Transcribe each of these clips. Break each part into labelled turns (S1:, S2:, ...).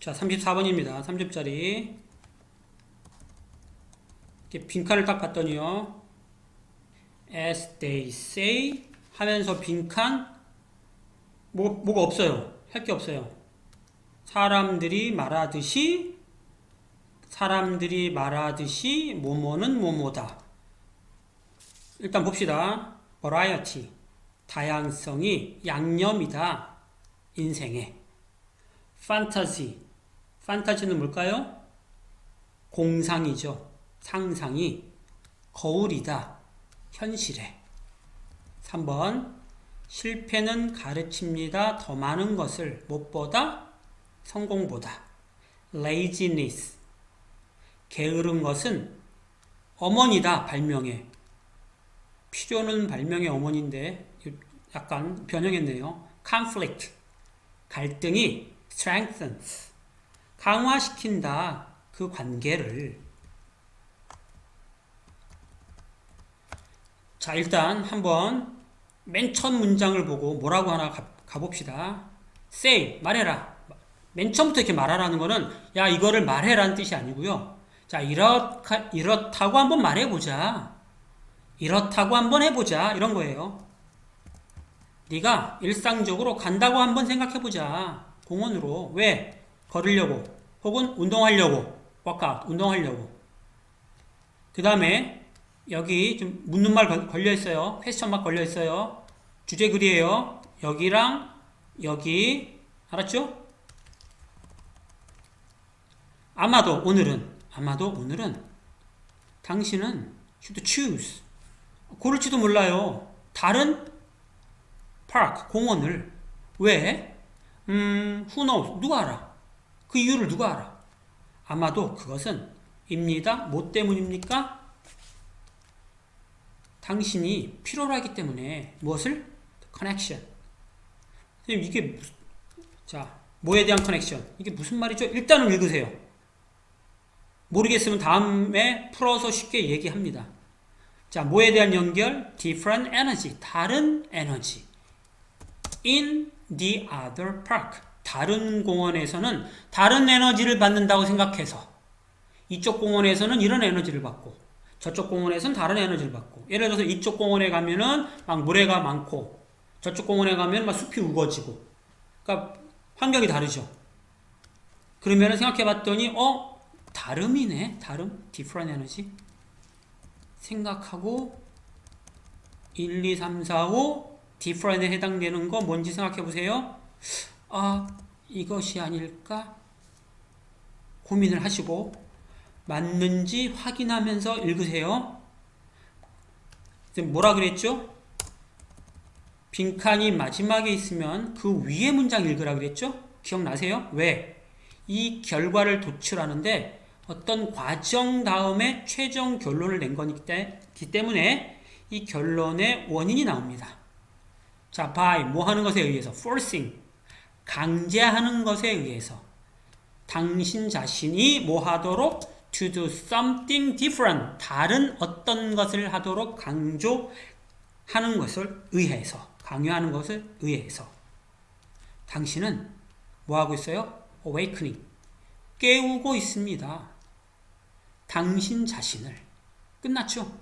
S1: 자, 34번입니다. 3점짜리. 이렇게 빈칸을 딱 봤더니요. As they say 하면서 빈칸 뭐, 뭐가 없어요. 할 게 없어요. 사람들이 말하듯이 사람들이 말하듯이 뭐뭐는 뭐뭐다. 일단 봅시다. variety 다양성이 양념이다. 인생에. fantasy 판타지는 뭘까요? 공상이죠. 상상이 거울이다. 현실에. 3번 실패는 가르칩니다. 더 많은 것을 무엇보다 성공보다. laziness 게으른 것은 어머니다. 발명의 필요는 발명의 어머니인데 약간 변형했네요. conflict 갈등이 strengthens 강화시킨다 그 관계를. 자 일단 한번 맨 첫 문장을 보고 뭐라고 하나 가, 가봅시다. Say 말해라. 맨 처음부터 이렇게 말하라는 거는 야 이거를 말해라는 뜻이 아니고요. 자 이렇, 이렇다고 한번 말해보자. 이렇다고 한번 해보자. 이런 거예요. 네가 일상적으로 간다고 한번 생각해보자. 공원으로. 왜 걸으려고 혹은 운동하려고 워크아웃 운동하려고. 그 다음에 여기 좀 묻는 말 걸려 있어요. 퀘스천 막 걸려 있어요. 주제 글이에요. 여기랑 여기 알았죠? 아마도 오늘은 아마도 오늘은 당신은 should choose. 고를지도 몰라요. 다른 파크 공원을. 왜? 음, who knows? 누가 알아? 그 이유를 누가 알아? 아마도 그것은 입니다. 뭐 때문입니까? 당신이 필요로 하기 때문에 무엇을? 커넥션. 선생님 이게 자 뭐에 대한 커넥션? 이게 무슨 말이죠? 일단은 읽으세요. 모르겠으면 다음에 풀어서 쉽게 얘기합니다. 자 뭐에 대한 연결? different energy. 다른 에너지. in the other park. 다른 공원에서는 다른 에너지를 받는다고 생각해서 이쪽 공원에서는 이런 에너지를 받고 저쪽 공원에서는 다른 에너지를 받고 예를 들어서 이쪽 공원에 가면은 막 모래가 많고 저쪽 공원에 가면 막 숲이 우거지고 그러니까 환경이 다르죠. 그러면 생각해 봤더니 어 다름이네 다름 different 에너지 생각하고 1, 2, 3, 4, 5 different에 해당되는 거 뭔지 생각해 보세요. 아, 이것이 아닐까? 고민을 하시고 맞는지 확인하면서 읽으세요. 뭐라 그랬죠? 빈칸이 마지막에 있으면 그 위에 문장 읽으라 그랬죠? 기억나세요? 왜? 이 결과를 도출하는데 어떤 과정 다음에 최종 결론을 낸 거기 때문에 이 결론의 원인이 나옵니다. 자, by 뭐 하는 것에 의해서 forcing 강제하는 것에 의해서 당신 자신이 뭐 하도록 to do something different 다른 어떤 것을 하도록 강조하는 것을 의해서 강요하는 것을 의해서 당신은 뭐 하고 있어요? awakening 깨우고 있습니다. 당신 자신을 끝났죠?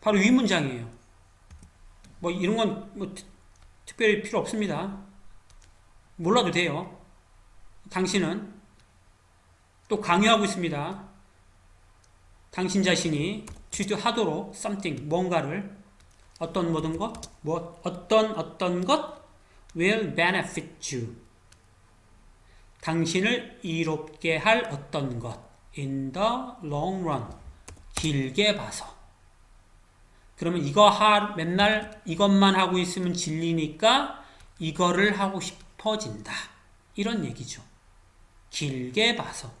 S1: 바로 위 문장이에요. 뭐 이런 건 뭐 특별히 필요 없습니다. 몰라도 돼요. 당신은 또 강요하고 있습니다. 당신 자신이 to 하도록 something 뭔가를 어떤 모든 것, 뭐 어떤 어떤 것 will benefit you. 당신을 이롭게 할 어떤 것 in the long run 길게 봐서 그러면 이거 하, 맨날 이것만 하고 있으면 질리니까 이거를 하고 싶어진다. 이런 얘기죠. 길게 봐서.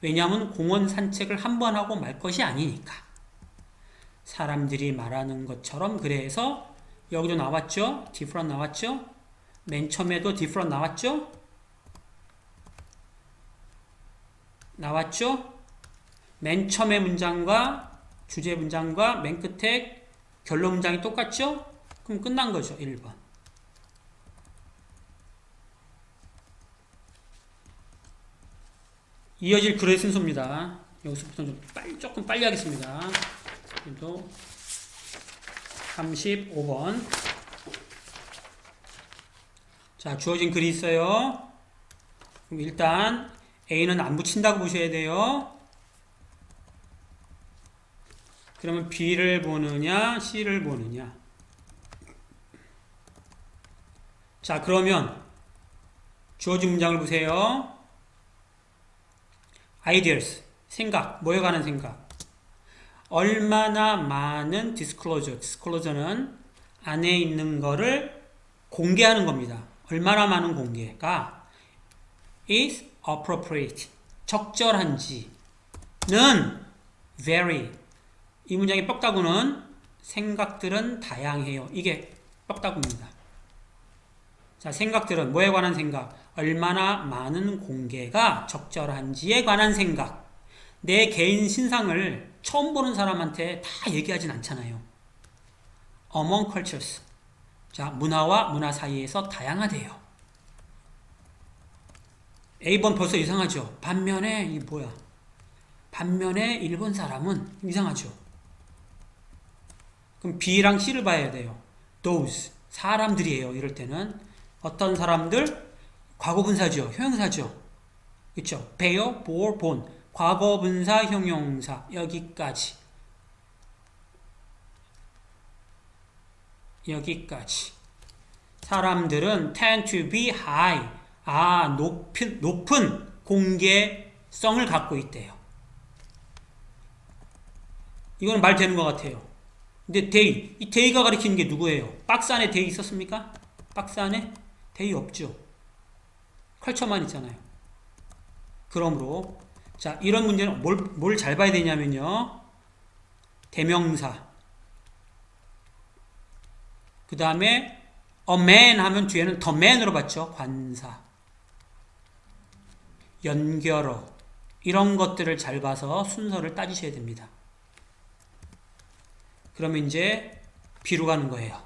S1: 왜냐하면 공원 산책을 한 번 하고 말 것이 아니니까. 사람들이 말하는 것처럼 그래서 여기도 나왔죠? 디프런 나왔죠? 맨 처음에도 디프런 나왔죠? 나왔죠? 맨 처음의 문장과 주제 문장과 맨 끝에 결론 문장이 똑같죠? 그럼 끝난 거죠. 1번. 이어질 글의 순서입니다. 여기서부터 좀 빨리, 조금 빨리 하겠습니다. 또 35번. 자, 주어진 글이 있어요. 그럼 일단 A는 안 붙인다고 보셔야 돼요. 그러면 B를 보느냐, C를 보느냐. 자, 그러면 주어진 문장을 보세요. ideas, 생각, 뭐에 관한 생각. 얼마나 많은 disclosure, disclosure는 안에 있는 거를 공개하는 겁니다. 얼마나 많은 공개가 is appropriate, 적절한지는 vary. 이 문장의 뻑다구는 생각들은 다양해요. 이게 뻑다구입니다. 자, 생각들은 뭐에 관한 생각? 얼마나 많은 공개가 적절한지에 관한 생각. 내 개인 신상을 처음 보는 사람한테 다 얘기하진 않잖아요. Among cultures. 자, 문화와 문화 사이에서 다양하대요. A번 벌써 이상하죠? 반면에, 이 뭐야? 반면에 일본 사람은 이상하죠? 그럼 B랑 C를 봐야 돼요. those. 사람들이에요. 이럴 때는. 어떤 사람들? 과거 분사죠. 형용사죠. 그쵸? bear, bore, born. 과거 분사, 형용사. 여기까지. 여기까지. 사람들은 tend to be high. 아, 높은, 높은 공개성을 갖고 있대요. 이거는 말 되는 것 같아요. 근데 데이, 이 데이가 가리키는 게 누구예요? 박스 안에 데이 있었습니까? 박스 안에 데이 없죠. 컬처만 있잖아요. 그러므로 자 이런 문제는 뭘뭘잘 봐야 되냐면요. 대명사. 그 다음에 a man 하면 뒤에는 the man으로 봤죠. 관사. 연결어. 이런 것들을 잘 봐서 순서를 따지셔야 됩니다. 그러면 이제 B로 가는 거예요.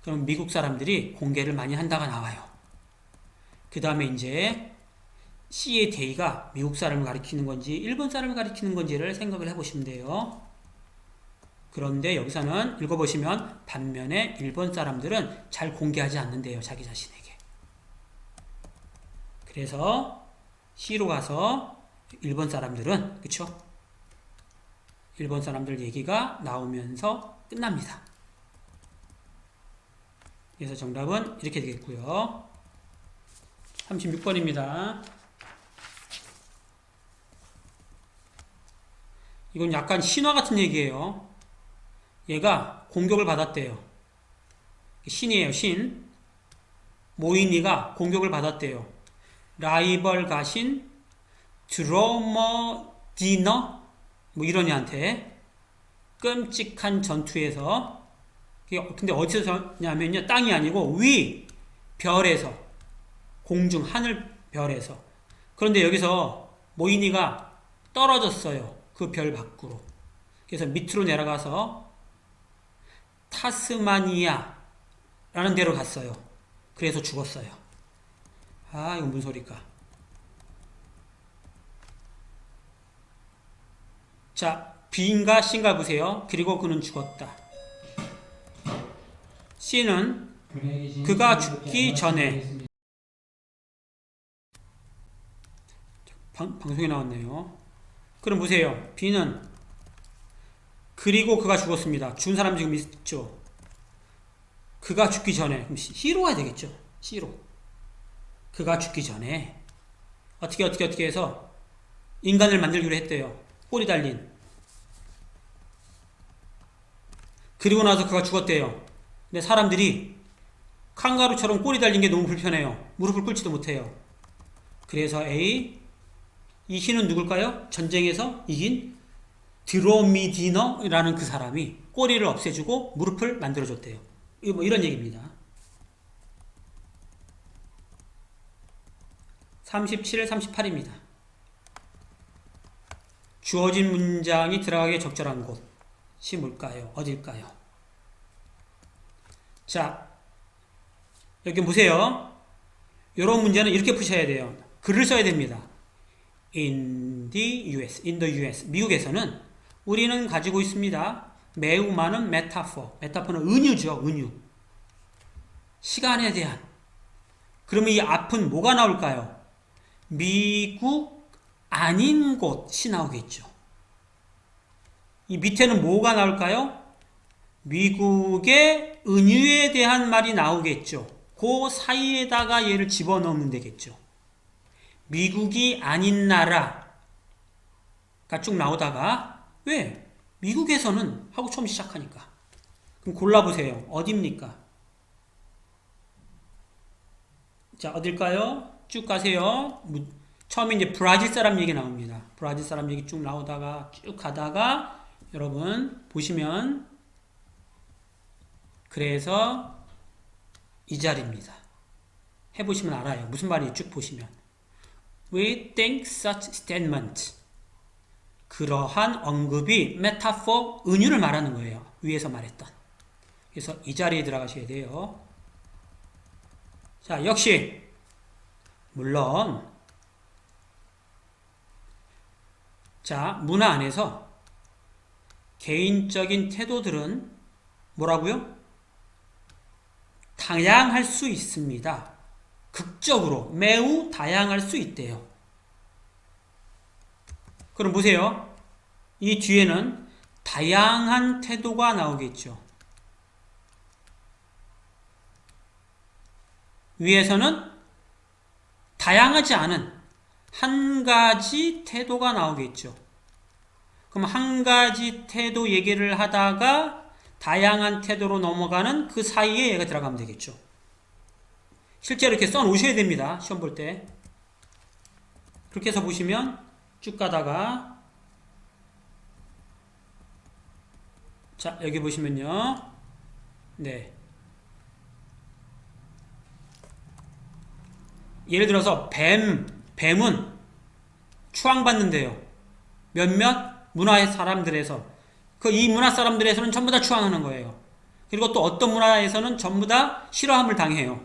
S1: 그럼 미국 사람들이 공개를 많이 한다가 나와요. 그 다음에 이제 C의 데이가 미국 사람을 가리키는 건지 일본 사람을 가리키는 건지를 생각을 해보시면 돼요. 그런데 여기서는 읽어보시면 반면에 일본 사람들은 잘 공개하지 않는데요. 자기 자신에게. 그래서 C로 가서 일본 사람들은 그쵸? 일본 사람들 얘기가 나오면서 끝납니다. 그래서 정답은 이렇게 되겠고요. 36번입니다. 이건 약간 신화 같은 얘기예요. 얘가 공격을 받았대요. 신이에요, 신. 모인이가 공격을 받았대요. 라이벌 가신 드로머 디너 뭐 이런 애한테 끔찍한 전투에서 근데 어디서냐면요. 땅이 아니고 위 별에서 공중 하늘 별에서. 그런데 여기서 모인이가 떨어졌어요. 그 별 밖으로. 그래서 밑으로 내려가서 타스마니아 라는 데로 갔어요. 그래서 죽었어요. 아 이거 무슨 소리까 자 B인가 C인가 보세요 그리고 그는 죽었다 C는 그가 죽기 전에 방, 방송에 나왔네요. 그럼 보세요. B는 그리고 그가 죽었습니다. 죽은 사람 지금 있죠. 그가 죽기 전에 가야 되겠죠. C로. 그가 죽기 전에 어떻게 어떻게 어떻게 해서 인간을 만들기로 했대요. 꼬리 달린. 그리고 나서 그가 죽었대요. 근데 사람들이 칸가루처럼 꼬리 달린 게 너무 불편해요. 무릎을 꿇지도 못해요. 그래서 A 이 신은 누굴까요? 전쟁에서 이긴 드로미디너라는 그 사람이 꼬리를 없애주고 무릎을 만들어줬대요. 뭐 이런 얘기입니다. 37, 38입니다. 주어진 문장이 들어가기 적절한 곳이 뭘까요? 어딜까요? 자, 여기 보세요. 이런 문제는 이렇게 푸셔야 돼요. 글을 써야 됩니다. in the US, in the US, 미국에서는 우리는 가지고 있습니다. 매우 많은 메타포. 메타포는 은유죠, 은유. 시간에 대한. 그러면 이 앞은 뭐가 나올까요? 미국 아닌 곳이 나오겠죠. 이 밑에는 뭐가 나올까요? 미국의 은유에 대한 말이 나오겠죠. 그 사이에다가 얘를 집어넣으면 되겠죠. 미국이 아닌 나라가 쭉 나오다가 왜? 미국에서는 하고 처음 시작하니까. 그럼 골라보세요. 어딥니까? 자, 어딜까요? 쭉 가세요. 무- 처음에 이제 브라질 사람 얘기 나옵니다. 브라질 사람 얘기 쭉 나오다가 쭉 가다가 여러분 보시면 그래서 이 자리입니다. 해보시면 알아요. 무슨 말인지 쭉 보시면. We think such statement. 그러한 언급이 메타포 은유를 말하는 거예요. 위에서 말했던. 그래서 이 자리에 들어가셔야 돼요. 자, 역시 물론 자, 문화 안에서 개인적인 태도들은 뭐라고요? 다양할 수 있습니다. 극적으로 매우 다양할 수 있대요. 그럼 보세요. 이 뒤에는 다양한 태도가 나오겠죠. 위에서는 다양하지 않은 한 가지 태도가 나오겠죠. 그럼 한 가지 태도 얘기를 하다가 다양한 태도로 넘어가는 그 사이에 얘가 들어가면 되겠죠. 실제로 이렇게 써 놓으셔야 됩니다. 시험 볼 때. 그렇게 해서 보시면 쭉 가다가 자, 여기 보시면요. 네. 예를 들어서 뱀, 뱀은 추앙받는데요. 몇몇 문화의 사람들에서 그 이 문화 사람들에서는 전부 다 추앙하는 거예요. 그리고 또 어떤 문화에서는 전부 다 싫어함을 당해요.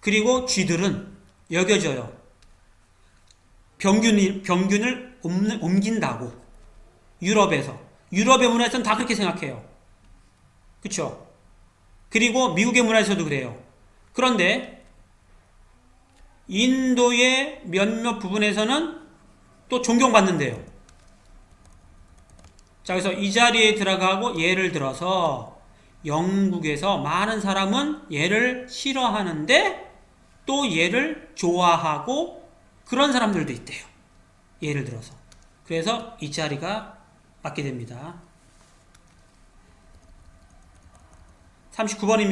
S1: 그리고 쥐들은 여겨져요. 병균이, 병균을 옮- 옮긴다고. 유럽에서. 유럽의 문화에서는 다 그렇게 생각해요. 그쵸? 그리고 미국의 문화에서도 그래요. 그런데 인도의 몇몇 부분에서는 또 존경받는데요. 자, 그래서 이 자리에 들어가고 예를 들어서 영국에서 많은 사람은 얘를 싫어하는데 또 얘를 좋아하고 그런 사람들도 있대요. 예를 들어서. 그래서 이 자리가 맞게 됩니다. 39번입니다.